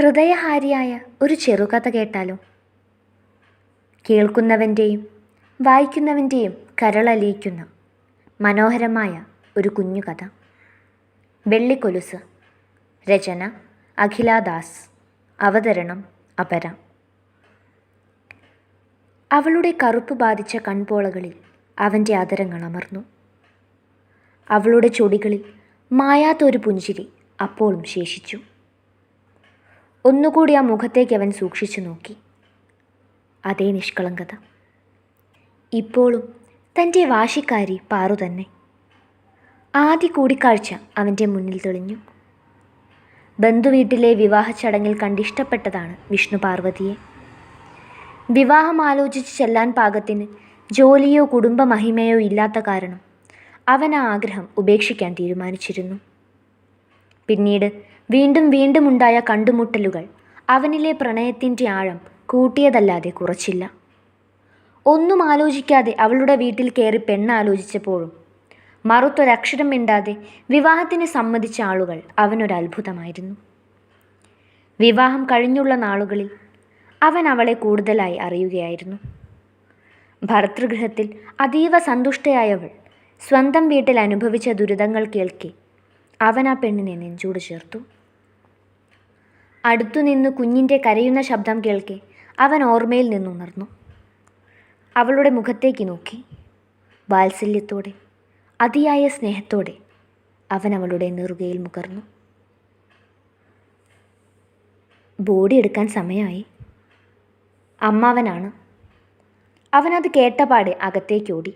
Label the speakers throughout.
Speaker 1: ഹൃദയഹാരിയായ ഒരു ചെറുകഥ കേട്ടാലോ? കേൾക്കുന്നവന്റെയും വായിക്കുന്നവന്റെയും കരളലിയിക്കുന്ന മനോഹരമായ ഒരു കുഞ്ഞുകഥ. വെള്ളിക്കൊലുസ്. രചന അഖില ദാസ്. അവതരണം അപര. അവളുടെ കറുപ്പ് ബാധിച്ച കൺപോളകളിൽ അവന്റെ അതരങ്ങൾ അമർന്നു. അവളുടെ ചൊടികളിൽ മായാത്തൊരു പുഞ്ചിരി അപ്പോഴും ശേഷിച്ചു. ഒന്നുകൂടി ആ മുഖത്തേക്ക് അവൻ സൂക്ഷിച്ചു നോക്കി. അതേ നിഷ്കളങ്കത. ഇപ്പോഴും തന്റെ വാശിക്കാരി പാറു തന്നെ. ആദ്യ കൂടിക്കാഴ്ച അവന്റെ മുന്നിൽ തെളിഞ്ഞു. ബന്ധുവീട്ടിലെ വിവാഹ ചടങ്ങിൽ കണ്ടിഷ്ടപ്പെട്ടതാണ് വിഷ്ണു പാർവതിയെ. വിവാഹം ആലോചിച്ച് ചെല്ലാൻ പാകത്തിന് ജോലിയോ കുടുംബ മഹിമയോ ഇല്ലാത്ത കാരണം അവൻ ആ ആഗ്രഹം ഉപേക്ഷിക്കാൻ തീരുമാനിച്ചിരുന്നു. പിന്നീട് വീണ്ടും വീണ്ടും ഉണ്ടായ കണ്ടുമുട്ടലുകൾ അവനിലെ പ്രണയത്തിന്റെ ആഴം കൂട്ടിയതല്ലാതെ കുറച്ചില്ല. ഒന്നും ആലോചിക്കാതെ അവളുടെ വീട്ടിൽ കയറി പെണ്ണാലോചിച്ചപ്പോഴും മറുത്തൊരക്ഷരം മിണ്ടാതെ വിവാഹത്തിന് സമ്മതിച്ച ആളുകൾ അവനൊരു അത്ഭുതമായിരുന്നു വിവാഹം കഴിഞ്ഞുള്ള നാളുകളിൽ അവൻ അവളെ കൂടുതലായി അറിയുകയായിരുന്നു. ഭർതൃഗൃഹത്തിൽ അതീവ സന്തുഷ്ടയായവൾ സ്വന്തം വീട്ടിൽ അനുഭവിച്ച ദുരിതങ്ങൾ കേൾക്കെ അവൻ ആ പെണ്ണിനെ നെഞ്ചോട് ചേർത്തു. അടുത്തുനിന്ന് കുഞ്ഞിന്റെ കരയുന്ന ശബ്ദം കേൾക്കെ. അവൻ ഓർമ്മയിൽ നിന്നുണർന്നു. അവളുടെ മുഖത്തേക്ക് നോക്കി. വാത്സല്യത്തോടെ അതിയായ സ്നേഹത്തോടെ അവൻ അവളുടെ നെറുകയിൽ മുകർന്നു ബോഡി എടുക്കാൻ സമയമായി. അമ്മാവനാണ് അവനത് കേട്ടപാടെ അകത്തേക്കോടി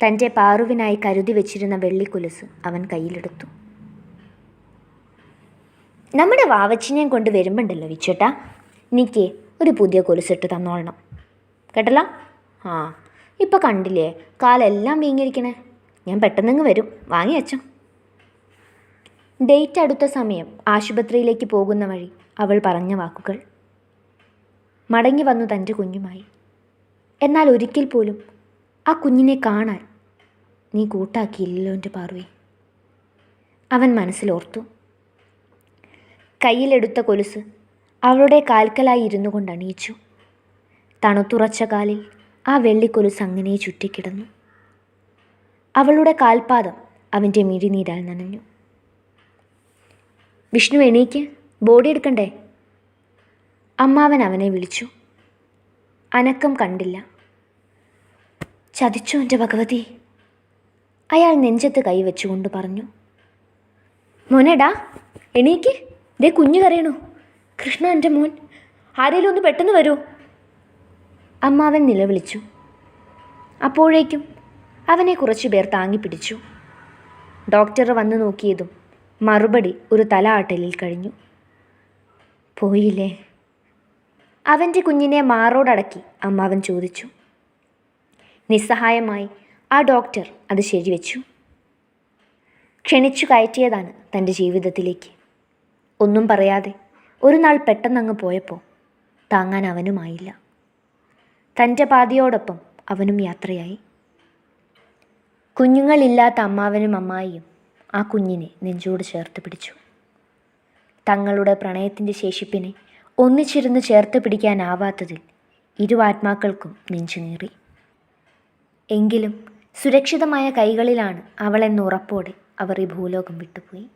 Speaker 1: തന്റെ പാറുവിനായി കരുതി വെച്ചിരുന്ന വെള്ളിക്കുലസ് അവൻ കയ്യിലെടുത്തു. നമ്മുടെ വാവച്ചിനെയും കൊണ്ട് വരുമ്പോണ്ടല്ലോ വിച്ചേട്ടാ. എനിക്ക് ഒരു പുതിയ കൊലുസിട്ട് തന്നോളണം. കേട്ടല്ല? ആ ഇപ്പം കണ്ടില്ലേ? കാലെല്ലാം വീങ്ങിയിരിക്കണേ. ഞാൻ പെട്ടെന്നങ്ങ് വരും. വാങ്ങി വെച്ചോ ഡേറ്റ് അടുത്ത സമയം. ആശുപത്രിയിലേക്ക് പോകുന്ന വഴി അവൾ പറഞ്ഞ വാക്കുകൾ. മടങ്ങി വന്നു തന്റെ കുഞ്ഞുമായി. എന്നാൽ ഒരിക്കൽ പോലും ആ കുഞ്ഞിനെ കാണാൻ നീ കൂട്ടാക്കിയില്ലല്ലോ എന്റെ പാർവേ അവൻ മനസ്സിലോർത്തു. കയ്യിലെടുത്ത കൊലുസ് അവളുടെ കാൽക്കലായി ഇരുന്നു കൊണ്ട് അണിയിച്ചു. തണുത്തുറച്ച കാലിൽ ആ വെള്ളിക്കൊലുസ് അങ്ങനെ ചുറ്റിക്കിടന്നു. അവളുടെ കാൽപാദം അവന്റെ മിഴിനീരാൽ നനഞ്ഞു. വിഷ്ണു എണീക്ക്. ബോഡി എടുക്കണ്ടേ? അമ്മാവൻ അവനെ വിളിച്ചു. അനക്കം കണ്ടില്ല. ചതിച്ചു എന്റെ ഭഗവതി? അയാൾ നെഞ്ചത്ത് കൈവച്ചുകൊണ്ട് പറഞ്ഞു. മോനടാ എണീക്ക്. ദേ കുഞ്ഞു കരയണു. കൃഷ്ണ എന്റെ മോൻ ആരേലും ഒന്ന് പെട്ടെന്ന് വരൂ. അമ്മാവൻ നിലവിളിച്ചു. അപ്പോഴേക്കും അവനെ കുറച്ചു പേർ താങ്ങിപ്പിടിച്ചു ഡോക്ടർ വന്നു നോക്കിയതും മറുപടി ഒരു തല ആട്ടലിൽ കഴിഞ്ഞു. പോയില്ലേ? അവന്റെ കുഞ്ഞിനെ മാറോടടക്കി അമ്മാവൻ ചോദിച്ചു. നിസ്സഹായമായി ആ ഡോക്ടർ അത് ശരിവെച്ചു. ക്ഷണിച്ചു കയറ്റിയതാണ് തന്റെ ജീവിതത്തിലേക്ക്. ഒന്നും പറയാതെ ഒരു നാൾ പെട്ടെന്നങ്ങ് പോയപ്പോൾ താങ്ങാൻ അവനുമായില്ല. തന്റെ പാതിയോടൊപ്പം അവനും യാത്രയായി. കുഞ്ഞുങ്ങളില്ലാത്ത അമ്മാവനും അമ്മായിയും ആ കുഞ്ഞിനെ നെഞ്ചോട് ചേർത്ത് പിടിച്ചു. തങ്ങളുടെ പ്രണയത്തിന്റെ ശേഷിപ്പിനെ ഒന്നിച്ചിരുന്ന് ചേർത്ത് പിടിക്കാനാവാത്തതിൽ ഇരുവാത്മാക്കൾക്കും നെഞ്ചുനീറി. എങ്കിലും സുരക്ഷിതമായ കൈകളിലാണ് അവളെന്ന് ഉറപ്പോടെ അവർ ഈ ഭൂലോകം വിട്ടുപോയി.